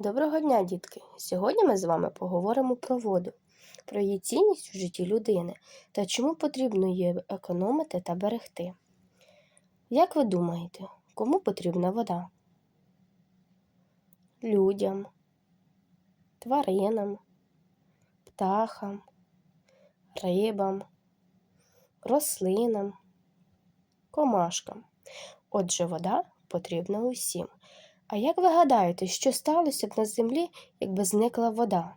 Доброго дня, дітки! Сьогодні ми з вами поговоримо про воду, про її цінність у житті людини та чому потрібно її економити та берегти. Як ви думаєте, кому потрібна вода? Людям, тваринам, птахам, рибам, рослинам, комашкам. Отже, вода потрібна усім. А як ви гадаєте, що сталося б на землі, якби зникла вода?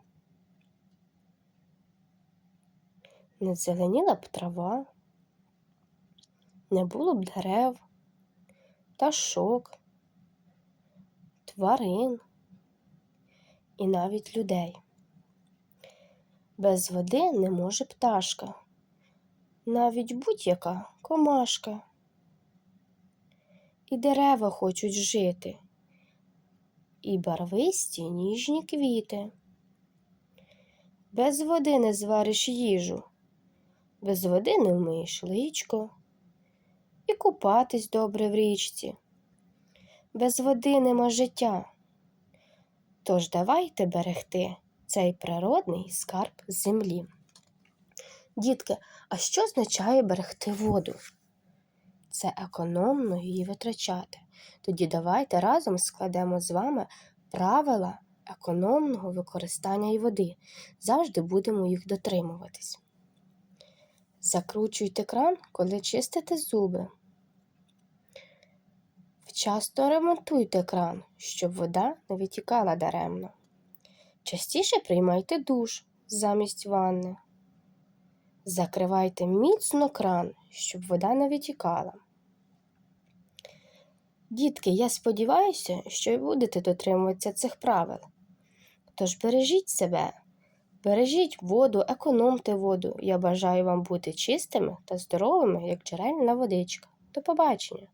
Не зеленіла б трава, не було б дерев, пташок, тварин і навіть людей. Без води не може пташка, навіть будь-яка комашка. І дерева хочуть жити і барвисті ніжні квіти. Без води не звариш їжу, без води не вмиєш личко, і купатись добре в річці. Без води нема життя. Тож давайте берегти цей природний скарб землі. Дітки, а що означає берегти воду? Це економно її витрачати. Тоді давайте разом складемо з вами правила економного використання і води. Завжди будемо їх дотримуватись. Закручуйте кран, коли чистите зуби. Вчасно ремонтуйте кран, щоб вода не витікала даремно. Частіше приймайте душ замість ванни. Закривайте міцно кран, щоб вода не витікала. Дітки, я сподіваюся, що ви будете дотримуватися цих правил. Тож бережіть себе, бережіть воду, економте воду. Я бажаю вам бути чистими та здоровими, як джерельна водичка. До побачення!